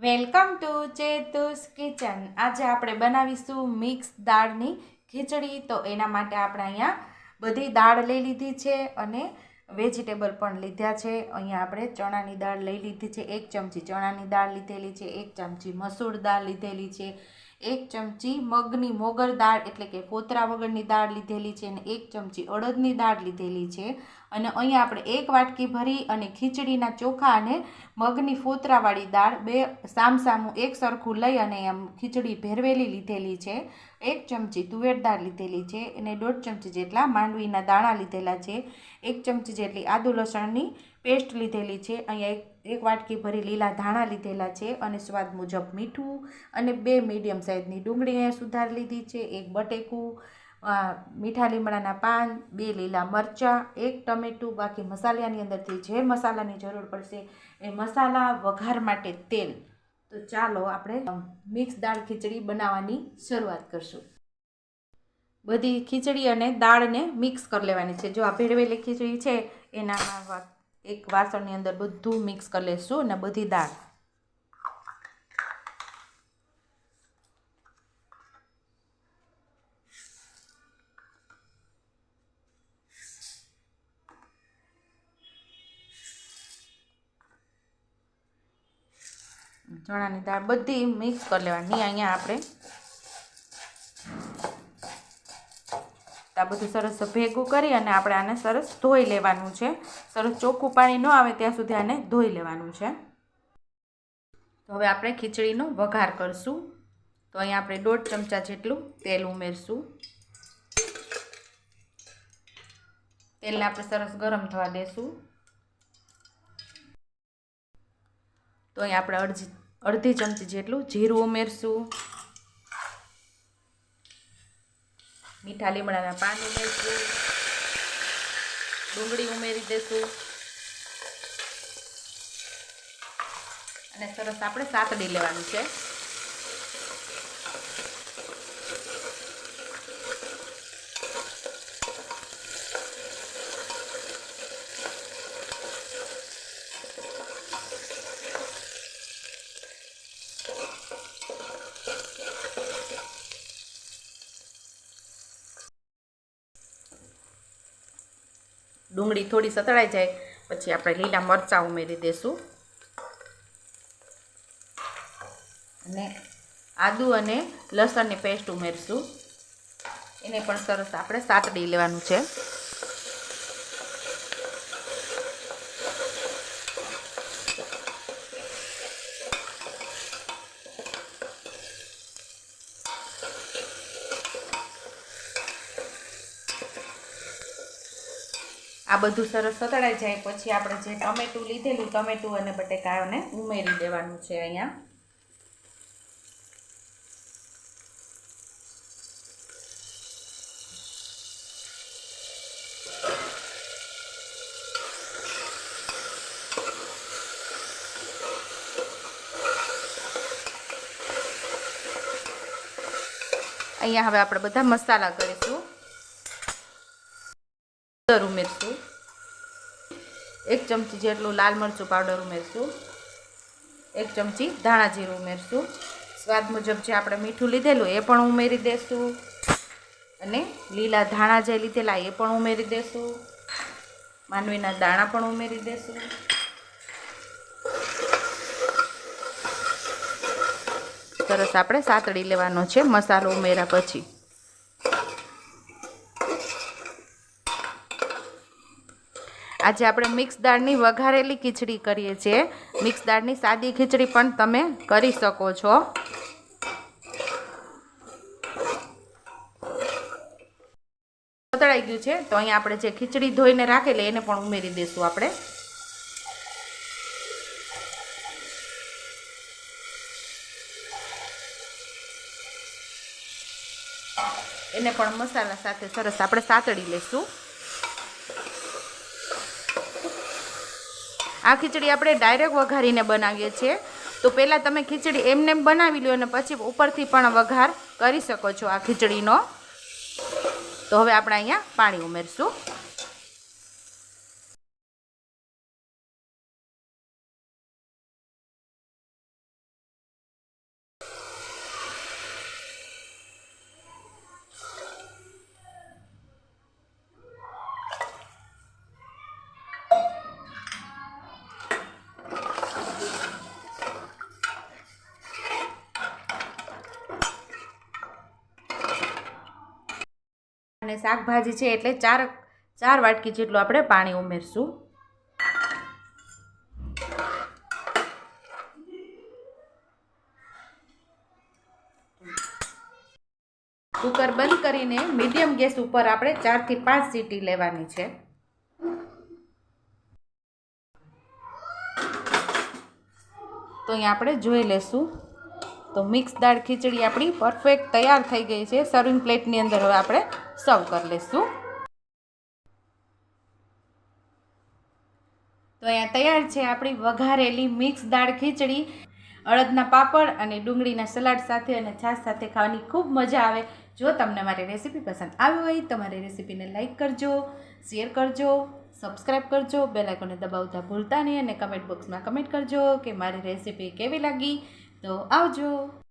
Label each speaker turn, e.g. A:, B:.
A: Welcome to ચેતુસ kitchen. આજે આપણે બનાવીશું મિક્સ દાળની ખીચડી. તો એના માટે આપણે અહીંયા બધી દાળ લઈ લીધી છે અને વેજીટેબલ પણ લીધા છે. અહીંયા આપણે ચણાની દાળ લઈ લીધી છે. એક ચમચી ચણાની દાળ લીધેલી છે. એક ચમચી મસૂર દાળ લીધેલી છે. એક ચમચી મગની મોગર દાળ એટલે કે ફોતરા વગરની દાળ લીધેલી છે અને એક ચમચી અડદની દાળ લીધેલી છે. અને અહીંયા આપણે એક વાટકી ભરી અને ખીચડીના ચોખા અને મગની ફોતરાવાળી દાળ બે સામસામું એક સરખું લઈ અને એમ ખીચડી ભેરવેલી લીધેલી છે. એક ચમચી તુવેર દાળ લીધેલી છે અને દોઢ ચમચી જેટલા માંડવીના દાણા લીધેલા છે. એક ચમચી જેટલી આદુ લસણની પેસ્ટ લીધેલી છે. અહીંયા એક વાટકી ભરી લીલા ધાણા લીધેલા છે અને સ્વાદ મુજબ મીઠું અને બે મીડિયમ સાઇઝની ડુંગળી અહીંયા સુધાર લીધી છે. એક બટેકું મીઠા લીમડાના પાન, બે લીલા મરચાં, એક ટમેટું, બાકી મસાલાની અંદરથી જે મસાલાની જરૂર પડશે એ મસાલા વઘાર માટે તેલ. તો ચાલો આપણે મિક્સ દાળ ખીચડી બનાવવાની શરૂઆત કરશું. બધી ખીચડી અને દાળને મિક્સ કરી લેવાની છે. જો આ ભેળવેલી ખીચડી છે એનામાં વા- એક વાસણની અંદર બધું મિક્સ કરી લેશું અને બધી દાળ. ચણાની દાળ બધી મિક્સ કરી લેવાની. અહીંયા આપણે આ બધું સરસ ભેગું કરી અને આપણે આને સરસ ધોઈ લેવાનું છે. સરસ ચોખ્ખું પાણી ન આવે ત્યાં સુધી આને ધોઈ લેવાનું છે. તો હવે આપણે ખીચડીનો વઘાર કરશું. તો અહીંયા આપણે દોઢ ચમચા જેટલું તેલ ઉમેરશું. તેલને આપણે સરસ ગરમ થવા દેશું. તો અહીં આપણે અડધી અડધી ચમચી જેટલું જીરું ઉમેરશું. મીઠા લીમડાના પાન ઉમેરશું. ડુંગળી ઉમેરી દેશું. અને સરસ આપણે સાતડી લેવાનું છે. ડુંગળી થોડી સતળાઈ જાય, પછી આપણે લીલા મરચાં ઉમેરી દઈશું અને આદુ અને લસણની પેસ્ટ ઉમેરશું. એને પણ સરસ આપણે સાતડી લેવાનું છે. આ બધું સરસ સતળાઈ જાય, પછી આપણે જે ટમેટું લીધેલું, ટમેટું અને બટેકાને ઉમેરી દેવાનું છે અહીંયા. અહીંયા હવે આપણે બધા મસાલા હળદર ઉમેરશું. એક ચમચી જેટલું લાલ મરચું પાવડર ઉમેરશું. એક ચમચી ધાણા જીરું ઉમેરશું. સ્વાદ મુજબ જે આપણે મીઠું લીધેલું એ પણ ઉમેરી દેશું. અને લીલા ધાણા જે લીધેલા એ પણ ઉમેરી દેશું. માનવીના દાણા પણ ઉમેરી દેશું. સરસ આપણે સાતડી લેવાનો છે મસાલો ઉમેર્યા પછી. આજે આપણે મિક્સ દાળની વઘારેલી ખીચડી કરીએ છીએ. મિક્સ દાળની સાદી ખીચડી પણ તમે કરી શકો છો. બતળાઈ ગયું છે, તો અહીંયા આપણે જે ખીચડી ધોઈને રાખેલી એને પણ ઉમેરી દઈશું આપણે. એને પણ મસાલા સાથે સરસ આપણે સાતડી લઈશું. આ ખીચડી આપણે ડાયરેક્ટ વઘારીને બનાવીએ છીએ. તો પહેલાં તમે ખીચડી એમને એમ બનાવી લો અને પછી ઉપરથી પણ વઘાર કરી શકો છો આ ખીચડીનો. તો હવે આપણે અહીંયા પાણી ઉમેરશું. અને શાકભાજી છે એટલે ચાર ચાર વાટકી જેટલું આપણે પાણી ઉમેરશું. કુકર બંધ કરીને મીડિયમ ગેસ ઉપર આપણે ચારથી પાંચ સીટી લેવાની છે. તો અહીંયા આપણે જોઈ લેશું. તો મિક્સ દાળ ખીચડી આપણી પરફેક્ટ તૈયાર થઈ ગઈ છે. સર્વિંગ પ્લેટની અંદર હવે આપણે સર્વ કરી લઈશું. તો અહીંયા તૈયાર છે આપણી વઘારેલી મિક્સ દાળ ખીચડી. અડદના પાપડ અને ડુંગળીના સલાડ સાથે અને છાશ સાથે ખાવાની ખૂબ મજા આવે. જો તમને મારી રેસીપી પસંદ આવી હોય તો મારી રેસીપીને લાઇક કરજો શેર કરજો સબસ્ક્રાઈબ કરજો બેલાઇકોને દબાવતા ભૂલતા નહીં અને કમેન્ટ બોક્સમાં કમેન્ટ કરજો કે મારી રેસીપી કેવી લાગી. તો આવજો.